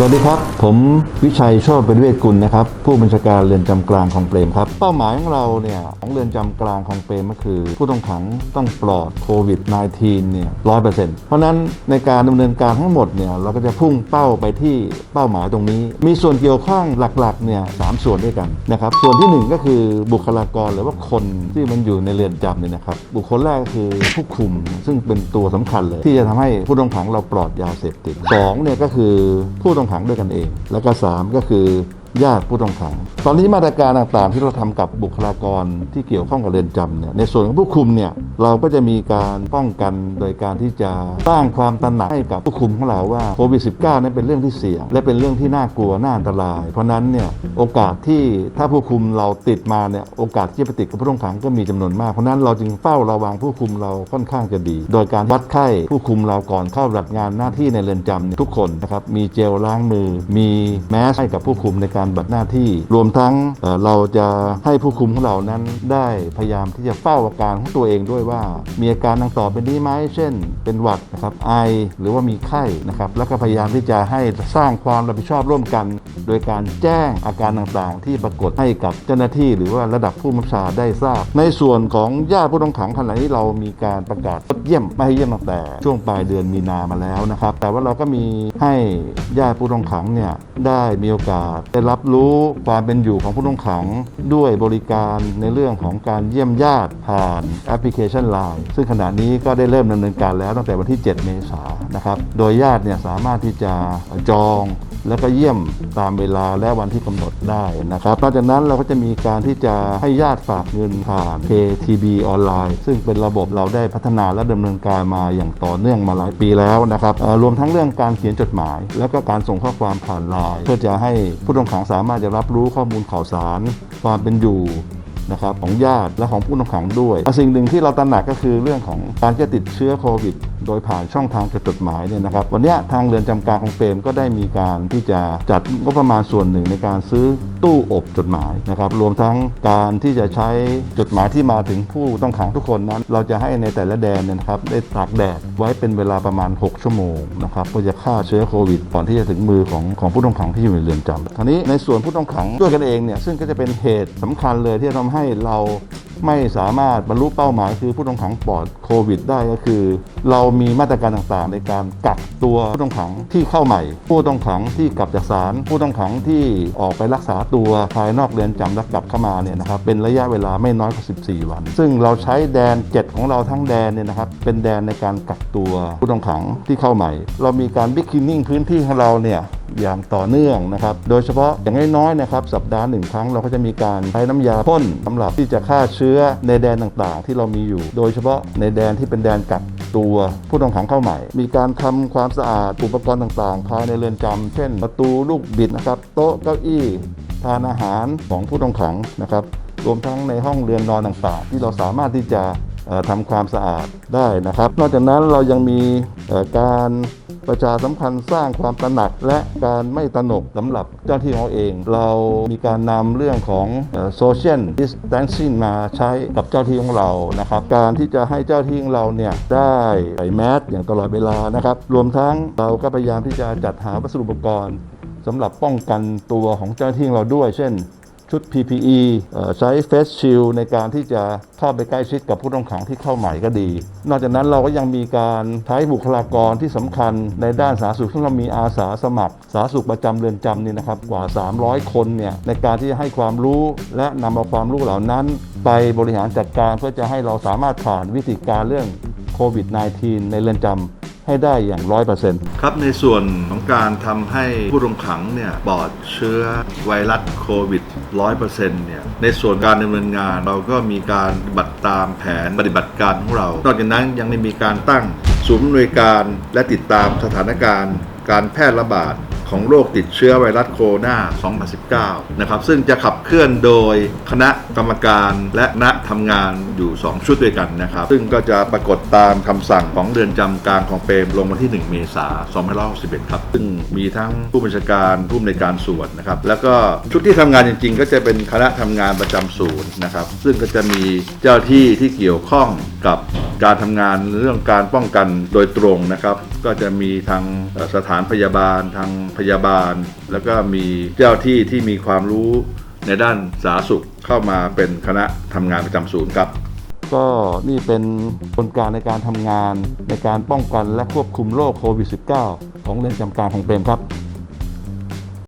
สวัสดีครับ ผมวิชัยชติเป็นเวชกุลนะครับ ผู้บัญชาการเรือนจำกลางของเปรมครับ เป้าหมายของเราเนี่ยของเรือนจำกลางของเปรมก็คือ ผู้ต้องขังต้องปลอดโควิด -19 เนี่ยร้อยเปอร์เซ็นต์เพราะนั้นในการดำเนินการทั้งหมดเนี่ยเราก็จะพุ่งเป้าไปที่เป้าหมายตรงนี้ มีส่วนเกี่ยวข้องหลักๆเนี่ยสามส่วนด้วยกันนะครับส่วนที่หนึ่งก็คือบุคลากรหรือว่าคนที่มันอยู่ในเรือนจำเนี่ยนะครับบุคคลแรกก็คือผู้คุมซึ่งเป็นตัวสำคัญเลย ที่จะทำให้ผู้ต้องขังเราปลอดยาเสพติดสองเนี่ยก็คือผู้ต้องหางด้วยกันเอง แล้วก็สามก็คือ ญาติผู้ต้องขัง ตอนนี้มาตรการต่างๆ ที่เราทำกับบุคลากรที่เกี่ยวข้องกับเรือนจำเนี่ยในส่วนของผู้คุมเนี่ยเราก็จะมีการป้องกันโดยการที่จะสร้างความตระหนักให้กับผู้คุมของเราว่าโควิด -19 นั้นเป็นเรื่องที่เสี่ยงและเป็นเรื่องที่น่ากลัวน่าอันตราย เพราะนั้นเนี่ยโอกาสที่ถ้าผู้คุมเราติดมาเนี่ยโอกาสที่จะไปติดกับผู้ต้องขังก็มีจำนวนมาก เพราะนั้นเราจึงเฝ้าระวังผู้คุมเราค่อนข้างจะดี โดยการวัดไข้ผู้คุมเราก่อนเข้าปฏิบัติงานหน้าที่ในเรือนจำทุกคนนะครับมีเจลล้างมือ มีแมสให้กับผู้คุมในการปฏิบัติหน้าที่ รวมทั้งเราจะให้ผู้คุมของเรานั้นได้พยายามที่จะเฝ้าอาการของตัวเองด้วยว่า มีอาการดังต่อไปนี้ไหมเช่น เป็นหวัดนะครับไอหรือว่ามีไข้นะครับแล้วก็พยายามที่จะให้สร้างความรับผิดชอบร่วมกัน โดยการแจ้งอาการต่างๆ ที่ปรากฏให้กับเจ้าหน้าที่หรือว่าระดับผู้บัญชาได้ทราบ ในส่วนของญาติผู้ต้องขังขณะนี้เรามีการประกาศเยี่ยมไม่ให้เยี่ยมตั้งแต่ช่วงปลายเดือนมีนามาแล้วนะครับ แต่ว่าเราก็มีให้ญาติผู้ต้องขังเนี่ยได้มีโอกาสได้รับรู้ความเป็นอยู่ของผู้ต้องขัง ด้วยบริการในเรื่องของการเยี่ยมญาติผ่านแอปพลิเคชัน Line ซึ่งขณะนี้ก็ได้เริ่มดำเนินการแล้วตั้งแต่วันที่ 7 เมษายนนะครับ โดยญาติเนี่ยสามารถที่จะจองแล้วก็เยี่ยมตามเวลาและวันที่กำหนดได้นะครับนอกจากนั้นเราก็จะมีการที่จะให้ญาติฝากเงินผ่าน KTB ออนไลน์ ซึ่งเป็นระบบเราได้พัฒนาและดำเนินการมาอย่างต่อเนื่องมาหลายปีแล้วนะครับรวมทั้งเรื่องการเขียนจดหมาย แล้วก็การส่งข้อความผ่านไลน์เพื่อจะให้ผู้ต้องขังสามารถจะรับรู้ข้อมูลข่าวสาร ความเป็นอยู่นะครับของญาติและของผู้ต้องขังด้วยสิ่งหนึ่งที่เราตระหนักก็คือเรื่องของการจะติดเชื้อโควิด โดยผ่านช่องทางจดหมายเนี่ยนะครับวันนี้ทางเรือนจำกลางของเปรมก็ได้มีการที่จะจัดงบประมาณส่วนหนึ่งในการซื้อตู้อบจดหมายนะครับรวมทั้งการที่จะใช้จดหมายที่มาถึงผู้ต้องขังทุกคนนั้น เราจะให้ในแต่ละแดนเนี่ยนะครับได้ตากแดดไว้เป็นเวลาประมาณ 6 ชั่วโมงนะครับเพื่อจะฆ่าเชื้อโควิดก่อนที่จะถึงมือของของผู้ต้องขังที่อยู่ในเรือนจำทีนี้ในส่วนผู้ต้องขังด้วยกันเองเนี่ยซึ่งก็จะเป็นเหตุสำคัญเลยที่จะทำให้เราไม่สามารถบรรลุเป้าหมายคือผู้ต้องขังปลอดโควิด ได้ก็คือ เรามีมาตรการต่างๆ ในการกักตัวผู้ต้องขังที่เข้าใหม่ ผู้ต้องขังที่กลับจากศาลผู้ต้องขังที่ออกไปรักษาตัวภายนอกเรือนจำและกลับเข้ามาเนี่ยนะครับเป็นระยะเวลาไม่น้อยกว่า 14 วัน ซึ่งเราใช้แดน 7 ของเราทั้งแดนเนี่ยนะครับเป็นแดนในการกักตัวผู้ต้องขังที่เข้าใหม่ เรามีการบิ๊กคินนิ่งพื้นที่ของเราเนี่ย อย่างต่อเนื่องนะครับ โดยเฉพาะอย่างน้อยๆนะครับสัปดาห์หนึ่งครั้งเราก็จะมีการใช้น้ำยาพ่นสำหรับที่จะฆ่าเชื้อในแดนต่างๆ ที่เรามีอยู่ โดยเฉพาะในแดนที่เป็นแดนกักตัวผู้ต้องขังเข้าใหม่ มีการทำความสะอาดอุปกรณ์ต่างๆ ภายในเรือนจำเช่น ประตูลูกบิดนะครับโต๊ะเก้าอี้ทานอาหารของผู้ต้องขังนะครับรวมทั้งในห้องเรือนนอนต่างๆ ที่เราสามารถที่จะ ทำความสะอาดได้นะครับ นอกจากนั้นเรายังมีการประชาสัมพันธ์สร้างความตระหนักและการไม่ตระหนกสำหรับเจ้าที่ของเราเอง เรามีการนำเรื่องของโซเชียลดิส a ทนซิ่งมาใช้กับเจ้าที่ของเรานะครับ การที่จะให้เจ้าที่ของเราเนี่ยได้ใส่แมสอย่างตลอดเวลานะครับ รวมทั้งเราก็พยายามที่จะจัดหาวัสดุอุปกรณ์สำหรับป้องกันตัวของเจ้าที่เราด้วย เช่น ชุด PPE ใช้ Face Shield ในการที่จะเข้าไปใกล้ชิดกับผู้ต้องขังที่เข้าใหม่ก็ดี นอกจากนั้นเราก็ยังมีการใช้บุคลากรที่สำคัญในด้านสาธารณสุขที่เรามีอาสาสมัคร สาธารณสุขประจำเรือนจำนี่นะครับกว่า 300 คนเนี่ยในการที่จะให้ความรู้และนำเอาความรู้เหล่านั้น ไปบริหารจัดการเพื่อจะให้เราสามารถผ่านวิธีการเรื่องโควิด -19 ในเรือนจำ ให้ได้อย่างร้อยเปอร์เซ็นต์ครับในส่วนของการทำให้ผู้ต้องขังเนี่ยปลอดเชื้อไวรัสโควิดร้อยเนี่ยในส่วนการดำเนินงานเราก็มีการปฏิบัติตามแผนปฏิบัติการของเรา นอกจากนั้นยังได้มีการตั้งศูนย์อำนวยการและติดตามสถานการณ์ การแพร่ระบาด ของโรคติดเชื้อไวรัสโคโรนา 2019 นะครับ ซึ่งจะขับเคลื่อนโดยคณะกรรมการและคณะทำงานอยู่ 2 ชุดด้วยกันนะครับ ซึ่งก็จะปรากฏตามคำสั่งของเรือนจำกลางของเปรมลงวันที่ 1 เมษายน 2561 ครับ ซึ่งมีทั้งผู้บัญชาการผู้อำนการส่วนนะครับ แล้วก็ชุดที่ทำงานจริง ๆ ก็จะเป็นคณะทำงานประจำศูนย์นะครับ ซึ่งก็จะมีเจ้าที่ที่เกี่ยวข้องกับ การทำงานเรื่องการป้องกันโดยตรงนะครับ ก็จะมีทางสถานพยาบาล ทางพยาบาล แล้วก็มีเจ้าที่ที่มีความรู้ในด้านสาธารณสุขเข้ามาเป็นคณะทำงานประจำศูนย์ครับ ก็นี่เป็นกลการในการทำงานในการป้องกันและควบคุมโรคโควิด -19 ของเรือนจำกลางของเปรมครับ